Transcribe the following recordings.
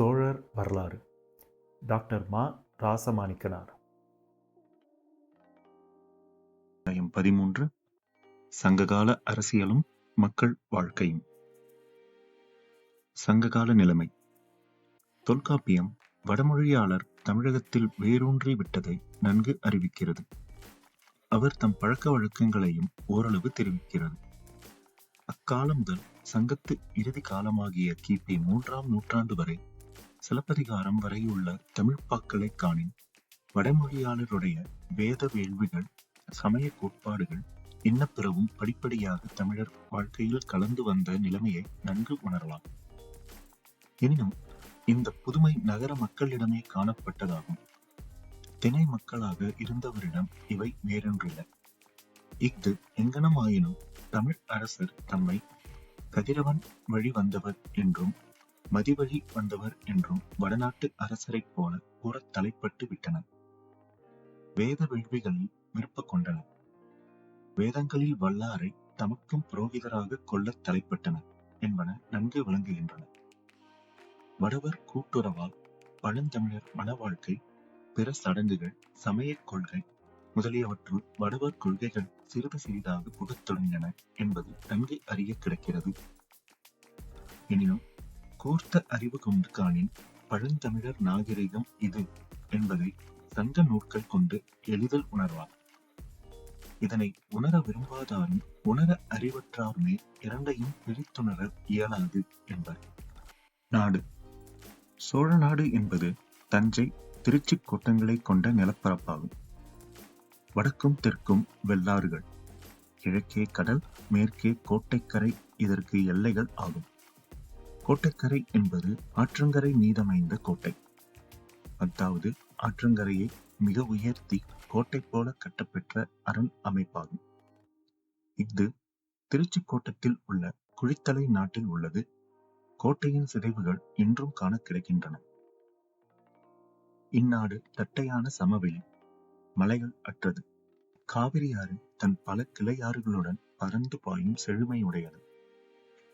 சோழர் வரலாறு. டாக்டர் மா ராசமாணிக்கனார். பதிமூன்று. சங்ககால அரசியலும் மக்கள் வாழ்க்கையும். சங்ககால நிலைமை. தொல்காப்பியம் வடமொழியாளர் தமிழகத்தில் வேரூன்றி விட்டதை நன்கு அறிவிக்கிறது. அவர் தம் பழக்க வழக்கங்களையும் ஓரளவு தெரிவிக்கிறது. அக்காலம் முதல் சங்கத்து இறுதி காலமாகிய கிபி மூன்றாம் நூற்றாண்டு வரை சிலப்பதிகாரம் வரையுள்ள தமிழ்ப்பாக்களை காணின் வடமொழியாளருடைய வேத வேள்விகள் சமய கோட்பாடுகள் இன்னப்பிறவும் படிப்படியாக தமிழர் வாழ்க்கையில் கலந்து வந்த நிலைமையை நன்கு உணரலாம். எனினும் இந்த புதுமை நகர மக்களிடமே காணப்பட்டதாகும். திணை மக்களாக இருந்தவரிடம் இவை வேறொன்றில்லை. இஃது எங்கனமாயினும் தமிழ் அரசர் தம்மை கதிரவன் வழி வந்தவர் என்றும் மதிவழி வந்தவர் என்றும் வடநாட்டு அரசரைப் போல கூறத் தலைப்பட்டு விட்டனர். வேத வேள்விகளில் விருப்ப கொண்டனர். வேதங்களில் வல்லாரை தமக்கும் புரோகிதராக கொள்ளத் தலைப்பட்டனர் என்பன நன்கு விளங்குகின்றன. வடவர் கூட்டுறவால் பழந்தமிழர் மன வாழ்க்கை பிற சடங்குகள் சமயக் கொள்கை முதலியவற்றுள் வடவர் கொள்கைகள் சிறிது சிறிதாக புகத் தொடங்கின என்பது நன்கு அறிய கிடக்கிறது. எனினும் கோர்த்த அறிவு கொண்டு காணின் பழந்தமிழர் நாகரிகம் இது என்பதை சங்க நூற்கள் கொண்டு எளிதில் உணர்வார். இதனை உணர விரும்பாதாரும் உணர அறிவற்றாருமே இரண்டையும் பிரித்துணர இயலாது என்பர். நாடு. சோழ நாடு என்பது தஞ்சை திருச்சி கோட்டங்களை கொண்ட நிலப்பரப்பாகும். வடக்கும் தெற்கும் வெள்ளாறுகள். கிழக்கே கடல் மேற்கே கோட்டைக்கரை இதற்கு எல்லைகள் ஆகும். கோட்டைக்கரை என்பது ஆற்றங்கரை மீதமைந்த கோட்டை. அதாவது ஆற்றங்கரையை மிக உயர்த்தி கோட்டை போல கட்டப்பெற்ற அரண் அமைப்பாகும். இது திருச்சி கோட்டத்தில் உள்ள குழித்தலை நாட்டில் உள்ளது. கோட்டையின் சிதைவுகள் இன்றும் காண கிடைக்கின்றன. இந்நாடு தட்டையான சமவெளி மலைகள் அற்றது. காவிரியாறு தன் பல கிளையாறுகளுடன் பறந்து பாயும் செழுமையுடையது.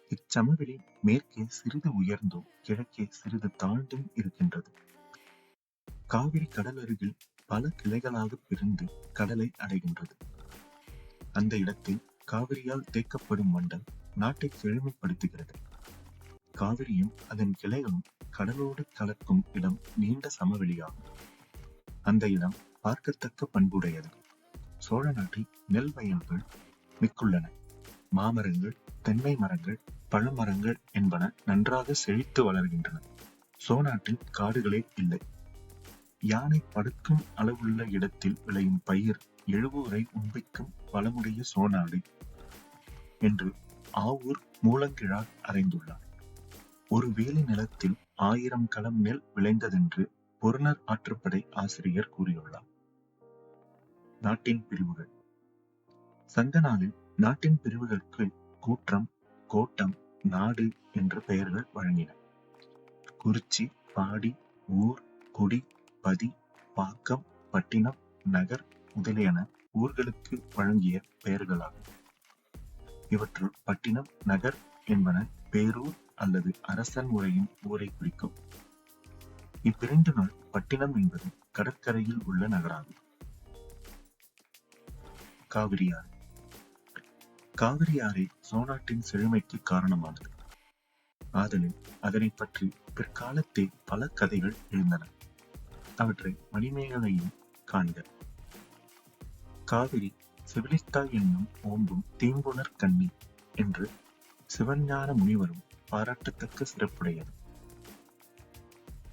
இச்சமவெளி மேற்கே சிறிது உயர்ந்தும் கிழக்கே சிறிது தாழ்ந்தும் இருக்கின்றது. காவிரி கடல் அருகில் பல கிளைகளாக பிரிந்து கடலை அடைகின்றது. அந்த இடத்தில் காவிரியால் தேக்கப்படும் மண்டல் நாட்டை செழுமைப்படுத்துகிறது காவிரியும் அதன் கிளைகளும் கடலோடு கலக்கும் இடம் நீண்ட சமவெளியாகும். அந்த இடம் பார்க்கத்தக்க பண்புடையது. சோழ நாட்டில் நெல் வயல்கள் மிக்குள்ளன. மாமரங்கள் தென்னை மரங்கள் பழமரங்கள் என்பன நன்றாக செழித்து வளர்கின்றன. சோநாட்டில் காடுகளே இல்லை. யானை படுக்கும் அளவுள்ள இடத்தில் விளையும் பயிர் எழுவோரை உண்பிக்கும் வளமுடைய சோநாடு என்று ஆவூர் மூலங்கிழார் அறைந்துள்ளார். ஒரு வேலி நிலத்தில் ஆயிரம் களம் நெல் விளைந்ததென்று பொருணர் ஆற்றுப்படை ஆசிரியர் கூறியுள்ளார். நாட்டின் பிரிவுகள். சங்க நாளில் நாட்டின் பிரிவுகளுக்கு கூற்றம் கோட்டம் நாடு என்ற பெயர்கள் வழங்கின. குறிச்சி பாடி ஊர் குடி பதி பாக்கம் பட்டினம் நகர் முதலியன ஊர்களுக்கு வழங்கிய பெயர்களாகும். இவற்றுள் பட்டினம் நகர் என்பன பேரூர் அல்லது அரசன் உரையும் ஊரை குறிக்கும். இவ்விரண்டினுள் பட்டினம் என்பது கடற்கரையில் உள்ள நகராகும். காவிரியாறு. காவிரி ஆறே சோனாட்டின் செழுமைக்கு காரணமானது. ஆதலில் அதனை பற்றி பிற்காலத்தே பல கதைகள் எழுந்தன. அவற்றை மணிமேகலையும் காண்க. காவிரி செவிலித்தாய் என்னும் ஓம்பும் தீம்புணர் கண்ணி என்று சிவஞான முனிவரும் பாராட்டத்தக்க சிறப்புடையது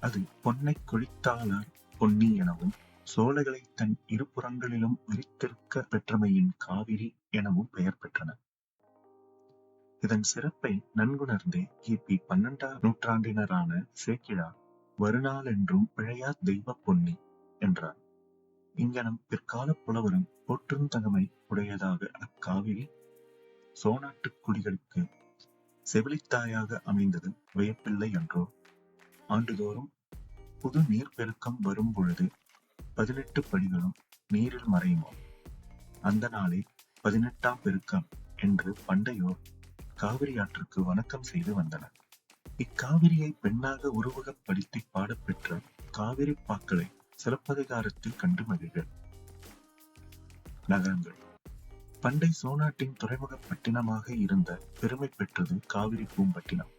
அது பொன்னை கொழித்தாளார் பொன்னி எனவும் சோலைகளை தன் இருபுறங்களிலும் விரித்திருக்க பெற்றமையின் காவிரி எனவும் பெயர் பெற்றன. இதன் சிறப்பை நன்குணர்ந்தே கிபி பன்னெண்டாம் நூற்றாண்டினரான சேக்கிழார் வருநாள் என்றும் பிழையா தெய்வ பொன்னி என்றார். இங்கனம் பிற்கால புலவரும் போற்றுந்தகமை உடையதாக அக்காவிரி சோநாட்டு குடிகளுக்கு செவிலித்தாயாக அமைந்தது வியப்பில்லை என்றோ. ஆண்டுதோறும் புது நீர்ப்பெருக்கம் வரும் பொழுது பதினெட்டு படிகளும் நீரில் மறையுமோ. அந்த நாளே பதினெட்டாம் பெருக்கம் என்று பண்டையோர் காவிரி ஆற்றுக்கு வணக்கம் செய்து வந்தன இக்காவிரியை பெண்ணாக உருவகப்படுத்தி பாடப்பெற்ற காவிரி பாக்களை சிலப்பதிகாரத்தில் கண்டு மகிழ்கள் நகரங்கள். பண்டை சோனாட்டின் துறைமுக பட்டினமாக இருந்த பெருமை பெற்றது காவிரி பூம்பட்டினம்.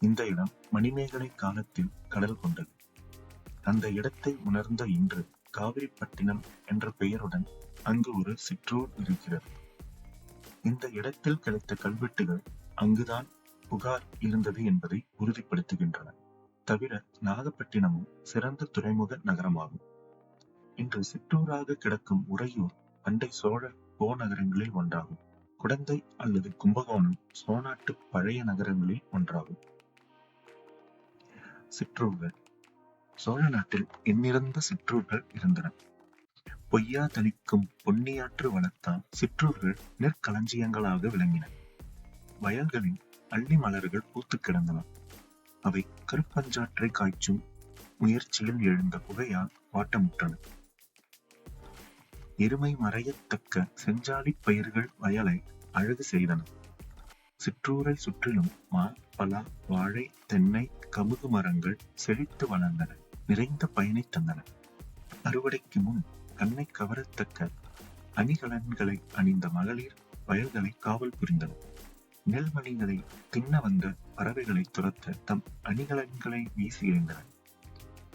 இந்த இடம் மணிமேகலை காலத்தில் கடல் கொண்டது. அந்த இடத்தை உணர்ந்த இன்று காவிரிப்பட்டினம் என்ற பெயருடன் அங்கு ஒரு சிற்றூர் இருக்கிறது. இந்த இடத்தில் கிடைத்த கல்வெட்டுகள் அங்குதான் புகார் இருந்தது என்பதை உறுதிப்படுத்துகின்றன. தவிர நாகப்பட்டினமும் சிறந்த துறைமுக நகரமாகும். இன்று சிற்றூராக கிடக்கும் உறையூர் பண்டை சோழ போநகரங்களில் ஒன்றாகும். குடந்தை அல்லது கும்பகோணம் சோநாட்டு பழைய நகரங்களில் ஒன்றாகும். சிற்றூர்கள். சோழ நாட்டில் எண்ணிறந்த சிற்றூர்கள் இருந்தன. பொய்யா தளிக்கும் பொன்னியாற்று வளத்தால் சிற்றூர்கள் நெற்களஞ்சியங்களாக விளங்கின. வயல்களின் அள்ளி மலர்கள் பூத்து கிடந்தன. அவை கருப்பஞ்சாற்றை காய்ச்சும் முயற்சியில் எழுந்த புகையால் வாட்டமுற்றன. எருமை மறையத்தக்க செஞ்சாலி பயிர்கள் வயலை அழகு செய்தன. சிற்றூரை சுற்றிலும் மா பலா வாழை தென்னை கமுகு மரங்கள் செழித்து வளர்ந்தன. நிறைந்த பயனை தந்தன. அறுவடைக்கு முன் கண்ணை கவரத்தக்க அணிகலன்களை அணிந்த மகளிர் வயல்களை காவல் புரிந்தனர். நெல்மணிகளை தின்ன வந்த பறவைகளை துரத்த தம் அணிகலன்களை வீசி எறிந்தனர்.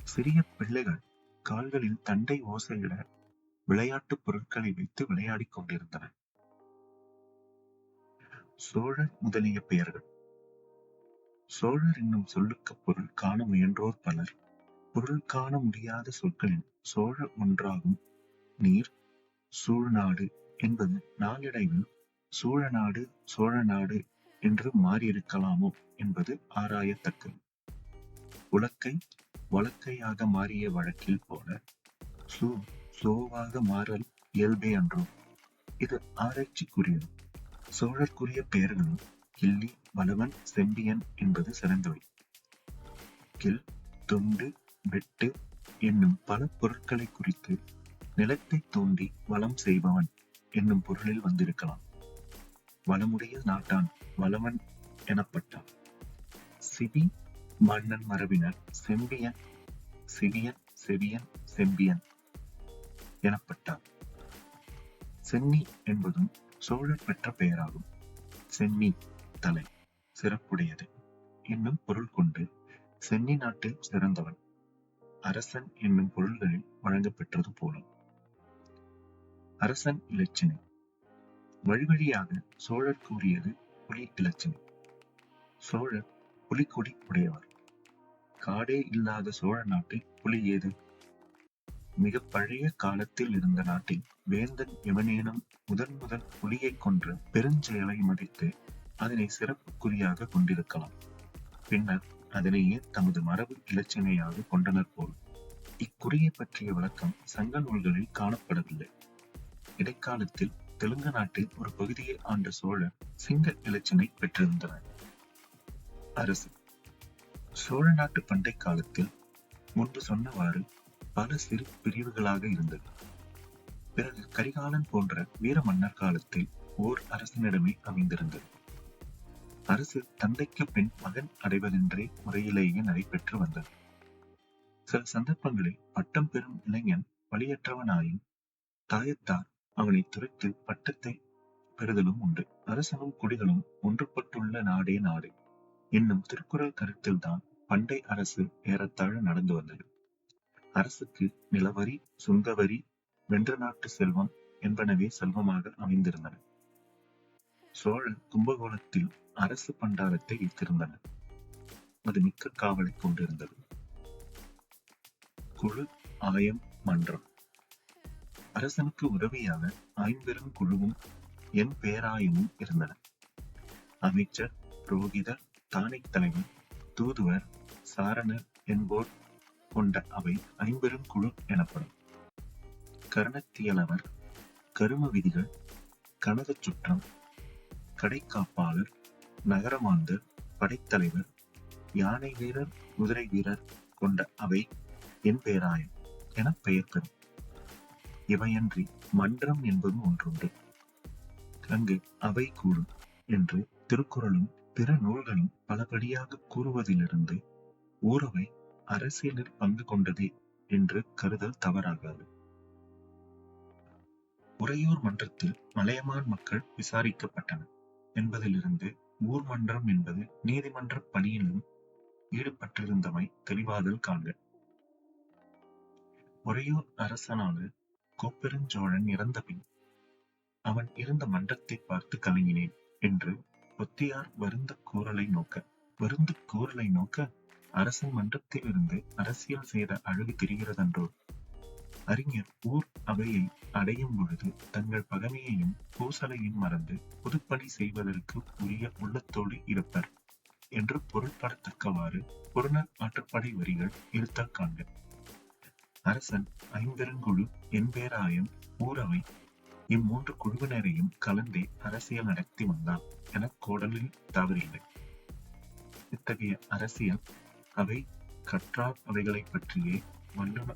சிறிய பிள்ளைகள் கால்களில் தண்டை ஓசையிட விளையாட்டுப் பொருட்களை வைத்து விளையாடிக் கொண்டிருந்தனர். சோழர் முதலிய பெயர்கள். சோழர் என்னும் சொல்லுக்கு பொருள் காண முயன்றோர் பலர். பொருள் காண முடியாத சொற்களின் சோழ ஒன்றாகும். நீர் சூழ்நாடு என்பது நாளடைவில் சூழநாடு சோழநாடு என்று மாறியிருக்கலாமோ என்பது ஆராயத்தக்கது. உலக்கை வழக்கையாக மாறிய வழக்கில் போல சூ சோவாக மாறல் இயல்பே அன்றோ. இது ஆராய்ச்சிக்குரியது. சோழர்க்குரிய பெயர்களும் கிள்ளி வளவன் செம்பியன் என்பது சிறந்தவை. கில் தொண்டு வெட்டு என்னும் பல பொருட்களை குறித்து நிலத்தை தோண்டி வளம் செய்பவன் என்னும் பொருளில் வந்திருக்கலாம். வளமுடைய நாட்டான் வளவன் எனப்பட்டான். சிபி மன்னன் மரபினர் செம்பியன் சிவியன் செவியன் செம்பியன் எனப்பட்டான். சென்னி என்பதும் சோழர் பெற்ற பெயராகும். சென்னி தலை சிறப்புடையது. என்னும் பொருள் கொண்டு சென்னி நாட்டில் சிறந்தவன். அரசன் என்னும் பொருள்களில் வழங்கப்பெற்றது போலும். அரசன் இலச்சினை. வழிவழியாக சோழர் கூறியது புலி இலச்சினை சோழர் புலிக்கொடி உடையவர். காடே இல்லாத சோழ நாட்டில் புலி ஏது? மிக பழைய காலத்தில் இருந்த நாட்டில் வேந்தன் எவனேனும் முதன் முதல் புலியை கொன்ற பெருஞ்செயலை மதித்து அதனை சிறப்புக்குறியாக கொண்டிருக்கலாம். பின்னர் அதனையே தமது மரபு இலச்சினையாக கொண்டனர் போல். இக்குறியை பற்றிய விளக்கம் சங்க நூல்களில் காணப்படவில்லை. இடைக்காலத்தில் தெலுங்கு நாட்டில் ஒரு பகுதியை ஆண்ட சோழர் சிங்க இலச்சினை பெற்றிருந்தனர் அரசு. சோழ நாட்டு பண்டை காலத்தில் முன்பு சொன்னவாறு பல சிறு பிரிவுகளாக இருந்தது. பிறகு கரிகாலன் போன்ற வீர மன்னர் காலத்தில் ஓர் அரசனிடமே அமைந்திருந்தது. அரசு தந்தைக்கு பின் மகன் அடைவதென்றே முறையிலேயே நடைபெற்று வந்தது. சில சந்தர்ப்பங்களில் பட்டம் பெறும் இளைஞன் வழியற்றவனாயும் தாயத்தார் அவனை துரைத்து பட்டத்தை பெறுதலும் உண்டு. அரசனும் குடிகளும் ஒன்றுபட்டுள்ள நாடே நாடு. என்னும் திருக்குறள் கருத்தில் தான் பண்டை அரசு ஏறத்தாழ நடந்து வந்தது. அரசுக்கு நிலவரி சுங்கவரி வென்ற நாட்டு செல்வம் என்பனவே செல்வமாக அமைந்திருந்தன. சோழன் கும்பகோணத்தில் அரசு பண்டாரத்தை வைத்திருந்தனர். அது மிக்க காவலை கொண்டிருந்தது. குழு ஆயம் மன்றம். அரசனுக்கு உதவியாக ஐம்பெரும் குழுவும் என் பேராயமும் இருந்தன. அமைச்சர் புரோகிதர் தானை தலைவர் தூதுவர் சாரணர் என்போர் கொண்ட அவை ஐம்பெரும் குழு எனப்படும். கர்ணத்தியலவர் கரும விதிகள் கனக சுற்றம் கடைக்காப்பாளர் நகரமாந்தர் படைத்தலைவர் யானை வீரர் குதிரை வீரர் கொண்ட அவை என் பேராயம் என பெயர் பெறும். இவையன்றி மன்றம் என்பதும் ஒன்றுண்டு. அங்கு அவை கூடும் என்று திருக்குறளும் பிற நூல்களும் பலபடியாக கூறுவதிலிருந்து ஊரவை அரசியலில் பங்கு கொண்டதே என்று கருதல் தவறாகாது. உறையூர் மன்றத்தில் மலையமான் மக்கள் விசாரிக்கப்பட்டனர். என்பதிலிருந்து ஊர் மன்றம் என்பது நீதிமன்ற பணியிலும் ஈடுபட்டிருந்தமை தெளிவாதல் காண்க. உறையூர் அரசனான கோப்பெருஞ்சோழன் இறந்தபின் அவன் இருந்த மன்றத்தை பார்த்து கலங்கினேன் என்று ஒத்தியார் வருந்த கூறலை நோக்க வருந்த கூறலை நோக்க அரசன் மன்றத்தில் இருந்து அரசியல் செய்த அழகு தெரிகிறதன்றோ? அறிஞர் ஊர் அவையை அடையும் பொழுது தங்கள் பகமையையும் பூசலையும் மறந்து பொதுப்பணி செய்வதற்கு உரிய உள்ளத்தோடு இருப்பர் என்று பொருள்படத்தக்கவாறு புறநர் ஆற்றுப்படை வரிகள் இருத்தல் காண்க. அரசன் ஐம்பெருங்குழு என்பேராயம் ஊரவை இம்மூன்று குழுவினரையும் கலந்தே அரசியல் நடத்தி வந்தான் என கோடலில் தவறில்லை. இத்தகைய அரசியல் அவை கற்றார் அவைகளைப் பற்றியே வல்லுவ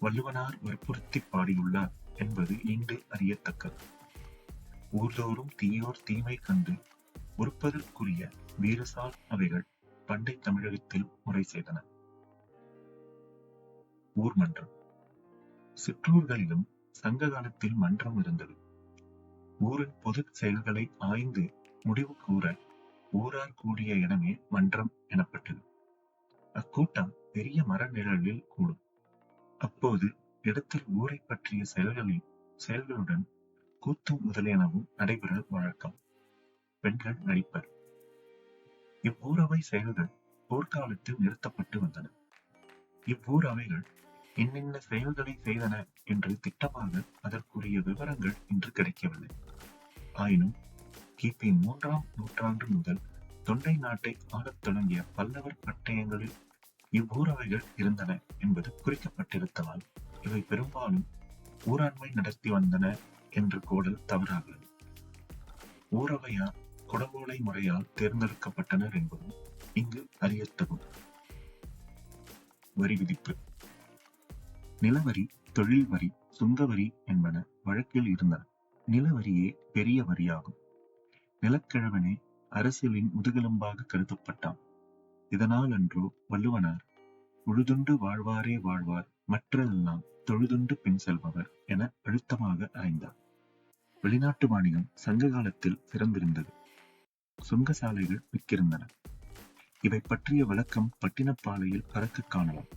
வள்ளுவனார் வற்புறுத்தி பாடியுள்ளார் என்பது இன்று அறியத்தக்கது. ஊர்தோறும் தீயோர் தீமை கண்டு உறுப்பதற்குரிய வீரசால் அவைகள் பண்டை தமிழகத்தில் முறை செய்தன. ஊர் மன்றம். சிற்றூர்களிலும் சங்க காலத்தில் மன்றம் இருந்தது. ஊரின் பொது செயல்களை ஆய்ந்து முடிவு கூற ஊரார் கூடிய இடமே மன்றம் எனப்பட்டது. அக்கூட்டம் பெரிய மர நிழலில் கூடும். அப்போது இடத்தில் ஊரை பற்றிய செயல்களில் செயல்களுடன் கூத்து முதலியனவும் நடைபெற வழக்கம். பெண்கள் நடிப்பர். இவ்வூரவை செயல்கள் போர்க்காலத்தில் நிறுத்தப்பட்டு வந்தன. இவ்வூரவைகள் என்னென்ன செயல்களை செய்தன என்று திட்டமாக அதற்குரிய விவரங்கள் இன்று கிடைக்கவில்லை. ஆயினும் கிபி மூன்றாம் நூற்றாண்டு முதல் தொண்டை நாட்டை ஆளத் தொடங்கிய பல்லவர் பட்டயங்களில் இவ்வூரவைகள் இருந்தன என்பது குறிக்கப்பட்டிருந்ததால் இவை பெரும்பாலும் ஊராண்மை நடத்தி வந்தன என்று கோடல் தவறாகிறது ஊரவையார் குடவோலை முறையால் தேர்ந்தெடுக்கப்பட்டனர் என்பதும் இங்கு அறியத்தகும். வரி விதிப்பு. நிலவரி தொழில் வரி சுங்கவரி என்பன வழக்கில் இருந்தன. நிலவரியே பெரிய வரியாகும். நிலக்கிழவனே அரசியலின் முதுகெலும்பாக கருதப்பட்டான். இதனால் அன்றோ வள்ளுவனார் உழுதுண்டு வாழ்வாரே வாழ்வார் மற்றெல்லாம் தொழுதுண்டு பின் செல்பவர் என அழுத்தமாக அறைந்தார். வெளிநாட்டு வாணிகம் சங்க காலத்தில் சிறந்திருந்தது சுங்கசாலைகள் மிக்கிருந்தன. இவை பற்றிய விளக்கம் பட்டினப்பாலையில் அறக்க காணலாம்.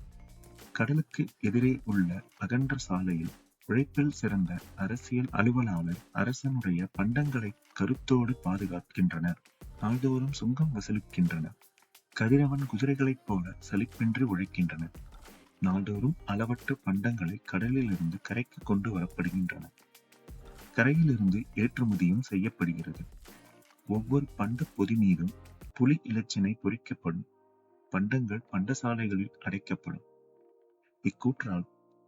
கடலுக்கு எதிரே உள்ள அகன்ற சாலையில் உழைப்பில் சிறந்த அரசியல் அலுவலாளர் அரசனுடைய பண்டங்களை கருத்தோடு பாதுகாக்கின்றனர். நாள்தோறும் சுங்கம் வசூலிக்கின்றனர். கதிரவன் குதிரைகளைப் போல சலிப்பின்றி உழைக்கின்றனர். நாள்தோறும் அளவற்ற பண்டங்களை கடலிலிருந்து கரைக்கு கொண்டு வரப்படுகின்றன. கரையிலிருந்து ஏற்றுமதியும் செய்யப்படுகிறது. ஒவ்வொரு பண்ட பொதி மீதும் புலி இலச்சினை பொறிக்கப்படும். பண்டங்கள் பண்டசாலைகளில் அடைக்கப்படும். இக்கூற்றால்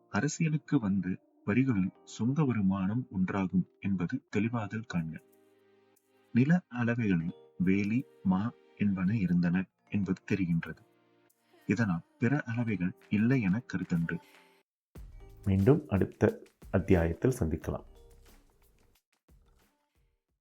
அரசியலுக்கு வந்து வரிகளில் சொந்த வருமானம் ஒன்றாகும் என்பது தெளிவாதல் காண்க. நில அளவைகளில் வேலி மா என்பன இருந்தன என்பது தெரிகின்றது. இதனால் பிற அளவைகள் இல்லை என கருத்தன்று மீண்டும் அடுத்த அத்தியாயத்தில் சந்திக்கலாம்.